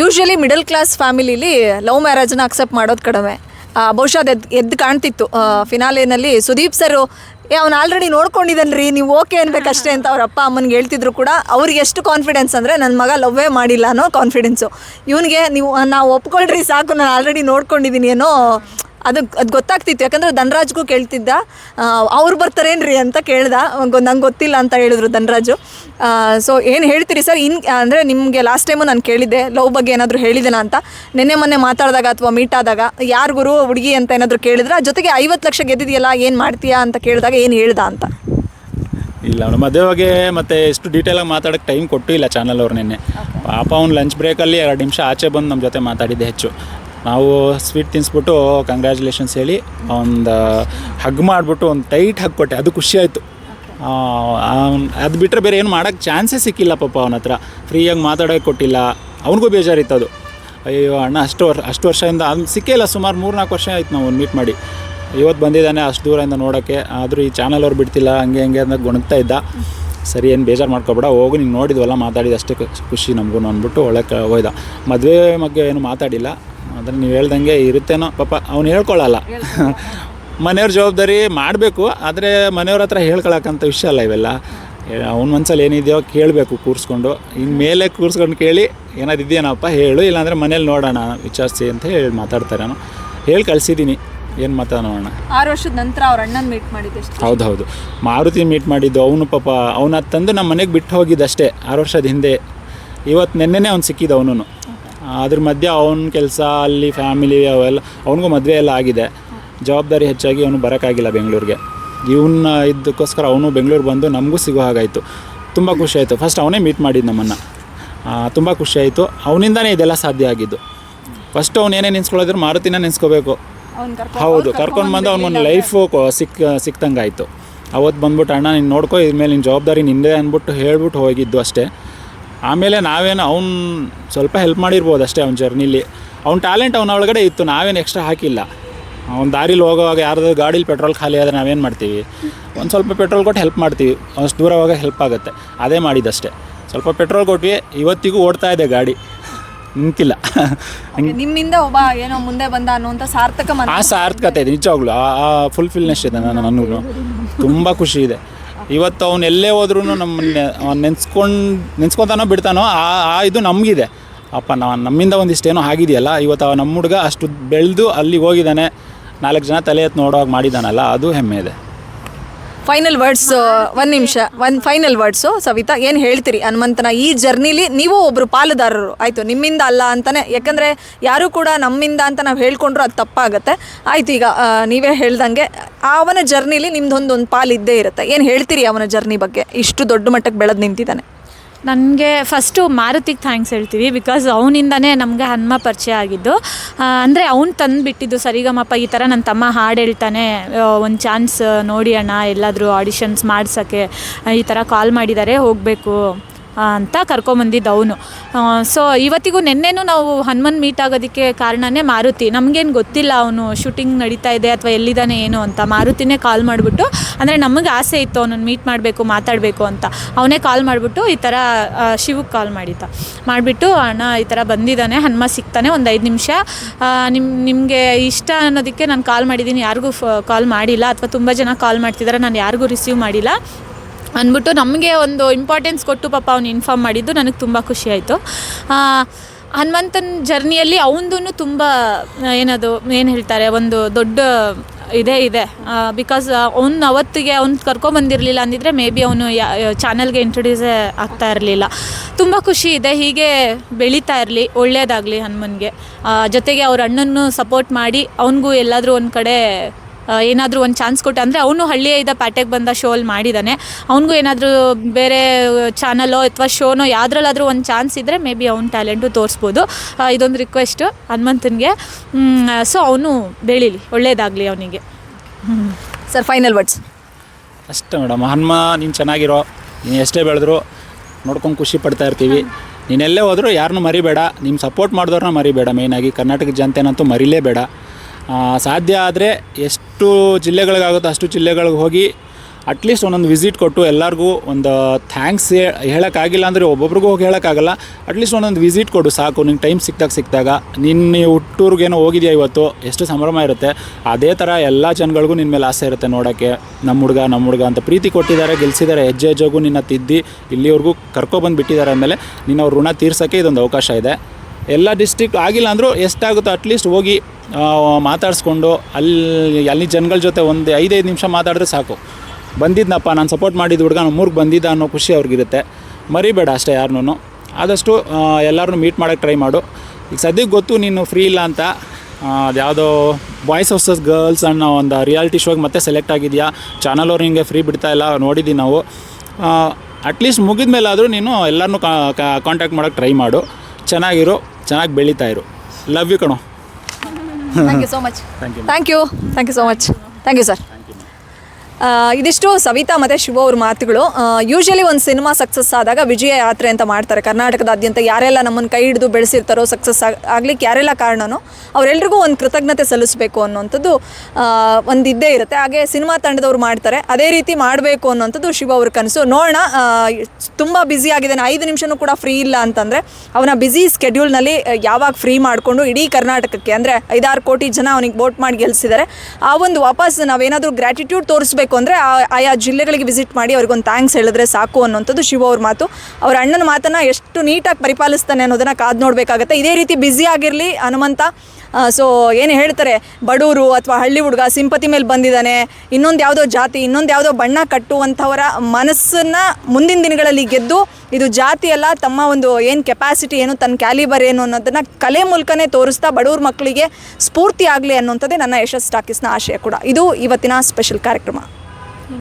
Usually middle class ಫ್ಯಾಮಿಲಿಲಿ love ಮ್ಯಾರೇಜ್ನ accept ಮಾಡೋದು ಕಡಿಮೆ. ಬಹುಶಃ ಅದು ಎದ್ದು ಎದ್ದು ಕಾಣ್ತಿತ್ತು. ಫಿನಾಲೆನಲ್ಲಿ ಸುದೀಪ್ ಸರ್ ಏ, ಅವ್ನು ಆಲ್ರೆಡಿ ನೋಡ್ಕೊಂಡಿದ್ದಾನ್ರಿ ನೀವು ಓಕೆ ಅನ್ಬೇಕಷ್ಟೇ ಅಂತ ಅವ್ರ ಅಪ್ಪ ಅಮ್ಮನಿಗೆ ಹೇಳ್ತಿದ್ರು ಕೂಡ. ಅವ್ರಿಗೆ ಎಷ್ಟು ಕಾನ್ಫಿಡೆನ್ಸ್ ಅಂದರೆ ನನ್ನ ಮಗ ಲವ್ವೇ ಮಾಡಿಲ್ಲ ಅನ್ನೋ ಕಾನ್ಫಿಡೆನ್ಸು ಇವನಿಗೆ, ನೀವು, ನಾವು ಒಪ್ಕೊಳ್ರಿ ಸಾಕು, ನಾನು ಆಲ್ರೆಡಿ ನೋಡ್ಕೊಂಡಿದ್ದೀನಿ ಅನ್ನೋ ಅದು ಅದು ಗೊತ್ತಾಗ್ತಿತ್ತು. ಯಾಕಂದ್ರೆ ಧನರಾಜ್ಗೂ ಕೇಳ್ತಿದ್ದ ಅವ್ರು ಬರ್ತಾರೇನ್ರಿ ಅಂತ ಕೇಳ್ದ. ನಂಗೆ ಗೊತ್ತಿಲ್ಲ ಅಂತ ಹೇಳಿದ್ರು ಧನರಾಜು. ಸೊ ಏನು ಹೇಳ್ತೀರಿ ಸರ್? ಇನ್ ಅಂದರೆ ನಿಮಗೆ ಲಾಸ್ಟ್ ಟೈಮು ನಾನು ಕೇಳಿದ್ದೆ ಲವ್ ಬಗ್ಗೆ ಏನಾದರೂ ಹೇಳಿದೆನಾ ಅಂತ? ನಿನ್ನೆ ಮೊನ್ನೆ ಮಾತಾಡಿದಾಗ ಅಥವಾ ಮೀಟ್ ಆದಾಗ ಯಾರು ಗುರು ಹುಡುಗಿ ಅಂತ ಏನಾದರೂ ಕೇಳಿದ್ರೆ? ಜೊತೆಗೆ ಐವತ್ತು ಲಕ್ಷ ಗೆದ್ದಿದೆಯಲ್ಲ ಏನು ಮಾಡ್ತೀಯಾ ಅಂತ ಕೇಳಿದಾಗ ಏನು ಹೇಳ್ದ ಅಂತ? ಇಲ್ಲ ಮೇಡಮ್ ಮದುವೆಗೆ ಬಗ್ಗೆ ಮತ್ತೆ ಎಷ್ಟು ಡೀಟೇಲಾಗಿ ಮಾತಾಡೋಕ್ಕೆ ಟೈಮ್ ಕೊಟ್ಟು ಇಲ್ಲ ಚಾನಲ್ ಅವ್ರು ನಿನ್ನೆ. ಪಾಪ ಅವ್ನು ಲಂಚ್ ಬ್ರೇಕಲ್ಲಿ ಎರಡು ನಿಮಿಷ ಆಚೆ ಬಂದು ನಮ್ಮ ಜೊತೆ ಮಾತಾಡಿದ್ದೆ ಹೆಚ್ಚು. ನಾವು ಸ್ವೀಟ್ ತಿನ್ಸ್ಬಿಟ್ಟು ಕಂಗ್ರ್ಯಾಚುಲೇಷನ್ಸ್ ಹೇಳಿ, ಒಂದು ಹಗ್ ಮಾಡಿಬಿಟ್ಟು ಒಂದು ಟೈಟ್ ಹಗ್ ಕೊಟ್ಟೆ. ಅದು ಖುಷಿ ಆಯಿತು. ಅದು ಬಿಟ್ಟರೆ ಬೇರೆ ಏನು ಮಾಡೋಕ್ಕೆ ಚಾನ್ಸೇ ಸಿಕ್ಕಿಲ್ಲ ಪಾಪ ಅವನ ಹತ್ರ. ಫ್ರೀಯಾಗಿ ಮಾತಾಡೋಕೆ ಕೊಟ್ಟಿಲ್ಲ. ಅವನಿಗೂ ಬೇಜಾರಿತ್ತು ಅದು. ಅಯ್ಯೋ ಅಣ್ಣ, ಅಷ್ಟು ವರ್ಷ ಅಷ್ಟು ವರ್ಷದಿಂದ ಸಿಕ್ಕೇ ಇಲ್ಲ. ಸುಮಾರು ಮೂರು ನಾಲ್ಕು ವರ್ಷ ಆಯ್ತು ನಾವು ಮೀಟ್ ಮಾಡಿ. ಇವತ್ತು ಬಂದಿದ್ದಾನೆ ಅಷ್ಟು ದೂರದಿಂದ ನೋಡೋಕ್ಕೆ ಆದರೂ ಈ ಚಾನಲ್ ಅವ್ರು ಬಿಡ್ತಿಲ್ಲ, ಹಂಗೆ ಹಂಗೆ ಅಂತ ಗೊಣಗ್ತಾ ಇದ್ದ. ಸರಿ, ಏನು ಬೇಜಾರು ಮಾಡ್ಕೊಬೇಡ. ಹೋಗು, ನೀನು ನೋಡಿದ್ವಲ್ಲ, ಮಾತಾಡಿದ ಅಷ್ಟೇ ಖುಷಿ- ಖುಷಿ ನಮಗೂ ಅಂದ್ಬಿಟ್ಟು ಒಳ್ಳೆ ಹೋಯ್ದ. ಮದುವೆ ಬಗ್ಗೆ ಏನು ಮಾತಾಡಿಲ್ಲ. ಆದರೆ ನೀವು ಹೇಳ್ದಂಗೆ ಇರುತ್ತೇನೋ ಪಾಪ ಅವ್ನು ಹೇಳ್ಕೊಳ್ಳಲ್ಲ ಮನೆಯವ್ರ ಜವಾಬ್ದಾರಿ ಮಾಡಬೇಕು ಆದರೆ ಮನೆಯವ್ರ ಹತ್ರ ಹೇಳ್ಕೊಳಕ್ಕಂಥ ವಿಷಯ ಅಲ್ಲ ಇವೆಲ್ಲ. ಅವ್ನ ಮನ್ಸಲ್ಲಿ ಏನಿದೆಯೋ ಕೇಳಬೇಕು ಕೂರಿಸ್ಕೊಂಡು. ಇನ್ನು ಮೇಲೆ ಕೂರಿಸ್ಕೊಂಡು ಕೇಳಿ ಏನಾದ್ರು ಇದೆಯೇನಪ್ಪ ಹೇಳು ಇಲ್ಲಾಂದರೆ ಮನೇಲಿ ನೋಡೋಣ ವಿಚಾರಿಸಿ ಅಂತ ಹೇಳಿ ಮಾತಾಡ್ತಾರೆ ನಾನು ಹೇಳಿ ಕಳಿಸಿದ್ದೀನಿ ಏನು ಮಾತಾಡ ನೋಡೋಣ ಆರು ವರ್ಷದ ನಂತರ ಅವ್ರ ಅಣ್ಣನ ಮೀಟ್ ಮಾಡಿದ್ದೆ ಹೌದು ಹೌದು ಮಾರುತಿ ಮೀಟ್ ಮಾಡಿದ್ದು ಅವನು ಪಾಪ ಅವನ ತಂದು ನಮ್ಮ ಮನೆಗೆ ಬಿಟ್ಟು ಹೋಗಿದ್ದಷ್ಟೇ ಆರು ವರ್ಷದ ಹಿಂದೆ. ಇವತ್ತು ನಿನ್ನೆನೇ ಅವ್ನು ಸಿಕ್ಕಿದ್ದು ಅವನು ಅದ್ರ ಮಧ್ಯೆ ಅವನ ಕೆಲಸ ಅಲ್ಲಿ ಫ್ಯಾಮಿಲಿ ಅವೆಲ್ಲ ಅವನಿಗೂ ಮದುವೆ ಎಲ್ಲ ಆಗಿದೆ. ಜವಾಬ್ದಾರಿ ಹೆಚ್ಚಾಗಿ ಅವನು ಬರೋಕ್ಕಾಗಿಲ್ಲ ಬೆಂಗಳೂರಿಗೆ. ಇವನ್ನ ಇದಕ್ಕೋಸ್ಕರ ಅವನು ಬೆಂಗಳೂರು ಬಂದು ನಮಗೂ ಸಿಗೋ ಹಾಗಾಯಿತು. ತುಂಬ ಖುಷಿ ಆಯಿತು. ಫಸ್ಟ್ ಅವನೇ ಮೀಟ್ ಮಾಡಿದ್ದು ನಮ್ಮನ್ನು. ತುಂಬ ಖುಷಿ ಆಯಿತು. ಅವನಿಂದನೇ ಇದೆಲ್ಲ ಸಾಧ್ಯ ಆಗಿದ್ದು. ಫಸ್ಟ್ ಅವ್ನು ಏನೇ ನೆನ್ಸ್ಕೊಳ್ಳೋದ್ರೆ ಮಾರುತಿನ ನೆನ್ಸ್ಕೋಬೇಕು. ಹೌದು ಕರ್ಕೊಂಡು ಬಂದು ಅವ್ನಿಗೊಂದು ಲೈಫು ಸಿಕ್ ಸಿಕ್ತಂಗೆ ಆಯಿತು ಅವತ್ತು ಬಂದ್ಬಿಟ್ಟು ಅಣ್ಣ ನೀನು ನೋಡ್ಕೊ ಇದ್ಮೇಲೆ ನಿನ್ನ ಜವಾಬ್ದಾರಿ ನಿಂದೇ ಅಂದ್ಬಿಟ್ಟು ಹೇಳ್ಬಿಟ್ಟು ಹೋಗಿದ್ದು ಅಷ್ಟೇ. ಆಮೇಲೆ ನಾವೇನು ಅವ್ನು ಸ್ವಲ್ಪ ಹೆಲ್ಪ್ ಮಾಡಿರ್ಬೋದು ಅಷ್ಟೇ ಅವ್ನ ಜರ್ನಿಲಿ ಅವ್ನ ಟ್ಯಾಲೆಂಟ್ ಅವನ ಒಳಗಡೆ ಇತ್ತು ನಾವೇನು ಎಕ್ಸ್ಟ್ರಾ ಹಾಕಿಲ್ಲ. ಅವ್ನು ದಾರಿಲಿ ಹೋಗೋವಾಗ ಯಾರ್ದಾದ್ರು ಗಾಡೀಲಿ ಪೆಟ್ರೋಲ್ ಖಾಲಿ ಆದರೆ ನಾವೇನು ಮಾಡ್ತೀವಿ? ಒಂದು ಸ್ವಲ್ಪ ಪೆಟ್ರೋಲ್ ಕೊಟ್ಟು ಹೆಲ್ಪ್ ಮಾಡ್ತೀವಿ. ಅಷ್ಟು ದೂರ ಹೋಗೋ ಹೆಲ್ಪ್ ಆಗುತ್ತೆ. ಅದೇ ಮಾಡಿದ್ದಷ್ಟೇ ಸ್ವಲ್ಪ ಪೆಟ್ರೋಲ್ ಕೊಟ್ವಿ ಇವತ್ತಿಗೂ ಓಡ್ತಾ ಇದೆ ಗಾಡಿ. ನಿಂತಿಲ್ಲ. ನಿಮ್ಮಿಂದ ಒಬ್ಬ ಏನೋ ಮುಂದೆ ಬಂದ ಅನ್ನುವಂಥ ಸಾರ್ಥಕ ಆ ಸಾರ್ಥಕತೆ ಇದೆ ನಿಜವಾಗ್ಲೂ. ಆ ಫುಲ್ಫಿಲ್ನೆಸ್ ಇದೆ ನನ್ನ ನನಗೂ ತುಂಬ ಖುಷಿ ಇದೆ. ಇವತ್ತು ಅವ್ನು ಎಲ್ಲೇ ಹೋದ್ರೂ ನಮ್ಮನ್ನ ಅವ್ನು ನೆನ್ಸ್ಕೊಂಡು, ನೆನ್ಸ್ಕೊತಾನೋ ಬಿಡ್ತಾನೋ, ಆ ಆ ಇದು ನಮಗಿದೆ. ಅಪ್ಪ ನಾವು ನಮ್ಮಿಂದ ಒಂದಿಷ್ಟೇನೋ ಆಗಿದೆಯಲ್ಲ, ಇವತ್ತು ಅವ ನಮ್ಮ ಹುಡುಗ ಅಷ್ಟು ಬೆಳೆದು ಅಲ್ಲಿಗೆ ಹೋಗಿದ್ದಾನೆ ನಾಲ್ಕು ಜನ ತಲೆ ಎತ್ತು ನೋಡೋವಾಗ ಮಾಡಿದ್ದಾನಲ್ಲ ಅದು ಹೆಮ್ಮೆ ಇದೆ. ಫೈನಲ್ ವರ್ಡ್ಸ್ ಒಂದು ನಿಮಿಷ ಒಂದು ಫೈನಲ್ ವರ್ಡ್ಸು ಸವಿತಾ ಏನು ಹೇಳ್ತೀರಿ? ಹನುಮಂತನ ಈ ಜರ್ನಿಲಿ ನೀವು ಒಬ್ರು ಪಾಲುದಾರರು. ಆಯಿತು ನಿಮ್ಮಿಂದ ಅಲ್ಲ ಅಂತಾನೆ. ಯಾಕಂದರೆ ಯಾರು ಕೂಡ ನಮ್ಮಿಂದ ಅಂತ ನಾವು ಹೇಳ್ಕೊಂಡ್ರು ಅದು ತಪ್ಪಾಗುತ್ತೆ. ಆಯ್ತು ಈಗ ನೀವೇ ಹೇಳ್ದಂಗೆ ಅವನ ಜರ್ನಿಲಿ ನಿಮ್ದೊಂದು ಒಂದು ಪಾಲು ಇದ್ದೇ ಇರುತ್ತೆ. ಏನು ಹೇಳ್ತೀರಿ ಅವನ ಜರ್ನಿ ಬಗ್ಗೆ? ಇಷ್ಟು ದೊಡ್ಡ ಮಟ್ಟಕ್ಕೆ ಬೆಳೆದು ನಿಂತಿದ್ದಾನೆ. ನನಗೆ ಫಸ್ಟು ಮಾರುತಿಗೆ ಥ್ಯಾಂಕ್ಸ್ ಹೇಳ್ತೀವಿ ಬಿಕಾಸ್ ಅವನಿಂದನೇ ನಮಗೆ ಹನುಮ ಪರಿಚಯ ಆಗಿದ್ದು. ಅಂದರೆ ಅವ್ನು ತಂದುಬಿಟ್ಟಿದ್ದು ಸರಿಗಮಪ್ಪ ಈ ಥರ ನನ್ನ ತಮ್ಮ ಹಾಡು ಹೇಳ್ತಾನೆ ಒಂದು ಚಾನ್ಸ್ ನೋಡಿ ಅಣ್ಣ ಎಲ್ಲಾದರೂ ಆಡಿಷನ್ಸ್ ಮಾಡ್ಸೋಕ್ಕೆ ಈ ಥರ ಕಾಲ್ ಮಾಡಿದ್ದಾರೆ ಹೋಗಬೇಕು. ಅಂತ ಕರ್ಕೊಂಬಂದಿದ್ದು ಅವನು. ಸೊ ಇವತ್ತಿಗೂ ನಿನ್ನೆನೂ ನಾವು ಹನುಮನ್ ಮೀಟ್ ಆಗೋದಕ್ಕೆ ಕಾರಣನೇ ಮಾರುತಿ. ನಮಗೇನು ಗೊತ್ತಿಲ್ಲ ಅವನು ಶೂಟಿಂಗ್ ನಡೀತಾ ಇದೆ ಅಥವಾ ಎಲ್ಲಿದ್ದಾನೆ, ಏನು ಅಂತ. ಮಾರುತಿನೇ ಕಾಲ್ ಮಾಡಿಬಿಟ್ಟು, ಅಂದರೆ ನಮಗೆ ಆಸೆ ಇತ್ತು ಅವನನ್ನು ಮೀಟ್ ಮಾಡಬೇಕು, ಮಾತಾಡಬೇಕು ಅಂತ. ಅವನೇ ಕಾಲ್ ಮಾಡಿಬಿಟ್ಟು ಈ ಥರ ಶಿವಕ್ಕೆ ಕಾಲ್ ಮಾಡಿದ್ದ. ಮಾಡಿಬಿಟ್ಟು, ಅಣ್ಣ, ಈ ಥರ ಬಂದಿದ್ದಾನೆ, ಹನುಮ ಸಿಗ್ತಾನೆ ಒಂದು ಐದು ನಿಮಿಷ. ನಿಮ್ಮ ನಿಮಗೆ ಇಷ್ಟ ಅನ್ನೋದಕ್ಕೆ ನಾನು ಕಾಲ್ ಮಾಡಿದ್ದೀನಿ. ಯಾರಿಗೂ ಕಾಲ್ ಮಾಡಿಲ್ಲ. ಅಥವಾ ತುಂಬ ಜನ ಕಾಲ್ ಮಾಡ್ತಿದ್ದಾರೆ ನಾನು ಯಾರಿಗೂ ರಿಸೀವ್ ಮಾಡಿಲ್ಲ. ಅಂದ್ಬಿಟ್ಟು ನಮಗೆ ಒಂದು ಇಂಪಾರ್ಟೆನ್ಸ್ ಕೊಟ್ಟು ಪಾಪ ಅವ್ನು ಇನ್ಫಾರ್ಮ್ ಮಾಡಿದ್ದು, ನನಗೆ ತುಂಬ ಖುಷಿ ಆಯಿತು. ಹನುಮಂತನ ಜರ್ನಿಯಲ್ಲಿ ಅವನದು ತುಂಬ ಏನದು, ಏನು ಹೇಳ್ತಾರೆ, ಒಂದು ದೊಡ್ಡ ಇದೇ ಇದೆ. ಬಿಕಾಸ್ ಅವ್ನು ಅವತ್ತಿಗೆ ಅವ್ನು ಕರ್ಕೊಂಬಂದಿರಲಿಲ್ಲ ಅಂದಿದ್ರೆ ಮೇ ಬಿ ಅವನು ಚಾನಲ್ಗೆ ಇಂಟ್ರೊಡ್ಯೂಸೇ ಆಗ್ತಾ ಇರಲಿಲ್ಲ. ತುಂಬ ಖುಷಿ ಇದೆ, ಹೀಗೆ ಬೆಳೀತಾ ಇರಲಿ ಒಳ್ಳೆಯದಾಗಲಿ ಹನುಮನ್ಗೆ. ಜೊತೆಗೆ ಅವ್ರ ಅಣ್ಣನ್ನು ಸಪೋರ್ಟ್ ಮಾಡಿ, ಅವನಿಗೂ ಎಲ್ಲಾದರೂ ಒಂದು ಕಡೆ ಏನಾದರೂ ಒಂದು ಚಾನ್ಸ್ ಕೊಟ್ಟೆ ಅಂದರೆ ಅವನು ಇದ್ದ ಪ್ಯಾಟೆಗೆ ಬಂದ ಶೋಲ್ಲಿ ಮಾಡಿದ್ದಾನೆ ಅವನಿಗೂ ಏನಾದರೂ ಬೇರೆ ಚಾನಲೋ ಅಥವಾ ಶೋನೋ ಯಾವುದ್ರಲ್ಲಾದರೂ ಒಂದು ಚಾನ್ಸ್ ಇದ್ದರೆ ಮೇ ಬಿ ಅವ್ನ ಟ್ಯಾಲೆಂಟು ತೋರಿಸ್ಬೋದು. ಇದೊಂದು ರಿಕ್ವೆಸ್ಟು ಹನುಮಂತನಿಗೆ. ಸೊ ಅವನು ಬೆಳೀಲಿ ಒಳ್ಳೇದಾಗಲಿ ಅವನಿಗೆ. ಸರ್ ಫೈನಲ್ ವರ್ಡ್ಸ್ ಅಷ್ಟೇ ಮೇಡಮ್ ಹನುಮ ನೀನು ಚೆನ್ನಾಗಿರೋ ನೀನು ಎಷ್ಟೇ ಬೆಳೆದ್ರು ನೋಡ್ಕೊಂಡು ಖುಷಿ ಪಡ್ತಾ ಇರ್ತೀವಿ. ನೀನೆಲ್ಲೇ ಹೋದರೂ ಯಾರನ್ನೂ ಮರಿಬೇಡ ನಿಮ್ಮ ಸಪೋರ್ಟ್ ಮಾಡಿದವ್ರನ್ನ ಮರಿಬೇಡ ಮೇಯ್ನಾಗಿ ಕರ್ನಾಟಕ ಜನತೆನಂತೂ ಮರಿಲೇಬೇಡ. ಸಾಧ್ಯ ಆದರೆ ಎಷ್ಟು ಜಿಲ್ಲೆಗಳಿಗಾಗುತ್ತೋ ಅಷ್ಟು ಜಿಲ್ಲೆಗಳಿಗೆ ಹೋಗಿ ಅಟ್ಲೀಸ್ಟ್ ಒಂದೊಂದು ವಿಸಿಟ್ ಕೊಟ್ಟು ಎಲ್ಲರಿಗೂ ಒಂದು ಥ್ಯಾಂಕ್ಸ್ ಹೇಳೋಕ್ಕಾಗಿಲ್ಲ ಅಂದರೆ ಒಬ್ಬೊಬ್ರಿಗೂ ಹೋಗಿ ಹೇಳೋಕ್ಕಾಗಲ್ಲ. ಅಟ್ಲೀಸ್ಟ್ ಒಂದೊಂದು ವಿಸಿಟ್ ಕೊಡು ಸಾಕು. ನಿಂಗೆ ಟೈಮ್ ಸಿಕ್ದಾಗ ಸಿಕ್ಕಿದಾಗ. ನಿನ್ನ ಹುಟ್ಟೂರಿಗೇನೋ ಹೋಗಿದೆಯಾ ಇವತ್ತು? ಎಷ್ಟು ಸಂಭ್ರಮ ಇರುತ್ತೆ. ಅದೇ ಥರ ಎಲ್ಲ ಜನಗಳಿಗೂ ನಿನ್ನ ಮೇಲೆ ಆಸೆ ಇರುತ್ತೆ ನೋಡೋಕ್ಕೆ. ನಮ್ಮ ಹುಡುಗ ನಮ್ಮ ಹುಡುಗ ಅಂತ ಪ್ರೀತಿ ಕೊಟ್ಟಿದ್ದಾರೆ, ಗೆಲ್ಸಿದ್ದಾರೆ, ಹೆಜ್ಜೆ ಹೆಜ್ಜೆಗೂ ನಿನ್ನ ತಿದ್ದಿ ಇಲ್ಲಿವರೆಗೂ ಕರ್ಕೊಬಂದು ಬಿಟ್ಟಿದ್ದಾರೆ ಅಂದಮೇಲೆ ನಿನ್ನ ಅವ್ರ ಋಣ ತೀರ್ಸೋಕ್ಕೆ ಇದೊಂದು ಅವಕಾಶ ಇದೆ. ಎಲ್ಲ ಡಿಸ್ಟ್ರಿಕ್ಟ್ ಆಗಿಲ್ಲ ಅಂದರೂ ಎಷ್ಟಾಗುತ್ತೋ ಅಟ್ಲೀಸ್ಟ್ ಹೋಗಿ ಮಾತಾಡಿಸ್ಕೊಂಡು, ಅಲ್ಲಿ ಅಲ್ಲಿ ಜನಗಳ ಜೊತೆ ಒಂದು ಐದೈದು ನಿಮಿಷ ಮಾತಾಡಿದ್ರೆ ಸಾಕು. ಬಂದಿದ್ನಪ್ಪ, ನಾನು ಸಪೋರ್ಟ್ ಮಾಡಿದ ಹುಡುಗ ನಮ್ಮೂರಿಗೆ ಬಂದಿದ್ದ ಅನ್ನೋ ಖುಷಿ ಅವ್ರಿಗಿರುತ್ತೆ. ಮರಿಬೇಡ ಅಷ್ಟೇ ಯಾರನ್ನೂ. ಆದಷ್ಟು ಎಲ್ಲರನ್ನೂ ಮೀಟ್ ಮಾಡೋಕ್ಕೆ ಟ್ರೈ ಮಾಡು. ಈಗ ಸದ್ಯಕ್ಕೆ ಗೊತ್ತು ನೀನು ಫ್ರೀ ಇಲ್ಲ ಅಂತ. ಅದ್ಯಾವುದೋ ಬಾಯ್ಸ್ ವರ್ಸಸ್ ಗರ್ಲ್ಸ್ ಅನ್ನೋ ಒಂದು ರಿಯಾಲಿಟಿ ಶೋಗೆ ಮತ್ತೆ ಸೆಲೆಕ್ಟ್ ಆಗಿದೆಯಾ? ಚಾನಲ್ ಅವ್ರು ಹಿಂಗೆ ಫ್ರೀ ಬಿಡ್ತಾ ಇಲ್ಲ ನೋಡಿದ್ದೀವಿ ನಾವು. ಅಟ್ಲೀಸ್ಟ್ ಮುಗಿದ ಮೇಲಾದರೂ ನೀನು ಎಲ್ಲರನ್ನೂ ಕಾಂಟ್ಯಾಕ್ಟ್ ಮಾಡೋಕ್ಕೆ ಟ್ರೈ ಮಾಡು. ಚೆನ್ನಾಗಿರು. ಚೆನ್ನಾಗಿ ಬೆಳೀತಾ ಇರು. ಲವ್ ಯು ಕಣೋ. Thank you so much thank you thank you thank you so much thank you sir ಇದಿಷ್ಟು ಸವಿತಾ ಮತ್ತು ಶಿವ ಅವ್ರ ಮಾತುಗಳು. ಯೂಶಲಿ ಒಂದು ಸಿನಿಮಾ ಸಕ್ಸಸ್ ಆದಾಗ ವಿಜಯ ಯಾತ್ರೆ ಅಂತ ಮಾಡ್ತಾರೆ. ಕರ್ನಾಟಕದಾದ್ಯಂತ ಯಾರೆಲ್ಲ ನಮ್ಮನ್ನು ಕೈ ಹಿಡಿದು ಬೆಳೆಸಿರ್ತಾರೋ ಸಕ್ಸಸ್ ಆಗ್ಲಿಕ್ಕೆ ಯಾರೆಲ್ಲ ಕಾರಣನೋ ಅವರೆಲ್ರಿಗೂ ಒಂದು ಕೃತಜ್ಞತೆ ಸಲ್ಲಿಸಬೇಕು ಅನ್ನೋಂಥದ್ದು ಒಂದು ಇದ್ದೇ ಇರುತ್ತೆ. ಹಾಗೆ ಸಿನಿಮಾ ತಂಡದವ್ರು ಮಾಡ್ತಾರೆ. ಅದೇ ರೀತಿ ಮಾಡಬೇಕು ಅನ್ನೋಂಥದ್ದು ಶಿವ ಅವ್ರ ಕನಸು. ನೋಡೋಣ ತುಂಬ ಬ್ಯುಸಿ ಆಗಿದ್ದಾನೆ. ಐದು ನಿಮಿಷನೂ ಕೂಡ ಫ್ರೀ ಇಲ್ಲ ಅಂತಂದರೆ ಅವನ ಬ್ಯುಸಿ ಸ್ಕೆಡ್ಯೂಲ್ನಲ್ಲಿ ಯಾವಾಗ ಫ್ರೀ ಮಾಡಿಕೊಂಡು ಇಡೀ ಕರ್ನಾಟಕಕ್ಕೆ, ಅಂದರೆ ಐದಾರು ಕೋಟಿ ಜನ ಅವನಿಗೆ ವೋಟ್ ಮಾಡಿ ಗೆಲ್ಲಿಸಿದ್ದಾರೆ ಆ ಒಂದು ವಾಪಸ್ ನಾವೇನಾದರೂ ಗ್ರ್ಯಾಟಿಟ್ಯೂಡ್ ತೋರಿಸ್ಬೇಕು ಅಂದರೆ ಆಯಾ ಜಿಲ್ಲೆಗಳಿಗೆ ವಿಸಿಟ್ ಮಾಡಿ ಅವ್ರಿಗೊಂದು ಥ್ಯಾಂಕ್ಸ್ ಹೇಳಿದ್ರೆ ಸಾಕು ಅನ್ನೋಂಥದ್ದು ಶಿವ ಅವ್ರ ಮಾತು. ಅವ್ರ ಅಣ್ಣನ ಮಾತನ್ನು ಎಷ್ಟು ನೀಟಾಗಿ ಪರಿಪಾಲಿಸ್ತಾನೆ ಅನ್ನೋದನ್ನು ಕಾದು ನೋಡಬೇಕಾಗತ್ತೆ. ಇದೇ ರೀತಿ ಬ್ಯುಸಿ ಆಗಿರಲಿ ಹನುಮಂತ. ಸೊ ಏನು ಹೇಳ್ತಾರೆ? ಬಡವರು ಅಥವಾ ಹಳ್ಳಿ ಹುಡುಗ ಸಿಂಪತಿ ಮೇಲೆ ಬಂದಿದ್ದಾನೆ. ಇನ್ನೊಂದು ಯಾವುದೋ ಜಾತಿ, ಇನ್ನೊಂದು ಯಾವುದೋ ಬಣ್ಣ ಕಟ್ಟುವಂಥವರ ಮನಸ್ಸನ್ನು ಮುಂದಿನ ದಿನಗಳಲ್ಲಿ ಗೆದ್ದು ಇದು ಜಾತಿ ಅಲ್ಲ, ತಮ್ಮ ಒಂದು ಏನು ಕೆಪಾಸಿಟಿ ಏನು ತನ್ನ ಕ್ಯಾಲಿಬರ್ ಏನು ಅನ್ನೋದನ್ನು ಕಲೆ ಮೂಲಕನೇ ತೋರಿಸ್ತಾ ಬಡವ್ರ ಮಕ್ಕಳಿಗೆ ಸ್ಫೂರ್ತಿ ಆಗಲಿ ಅನ್ನೋಂಥದ್ದೇ ನನ್ನ ಯಶಸ್ ಟಾಕಿಸ್ನ ಆಶಯ ಕೂಡ. ಇದು ಇವತ್ತಿನ ಸ್ಪೆಷಲ್ ಕಾರ್ಯಕ್ರಮ.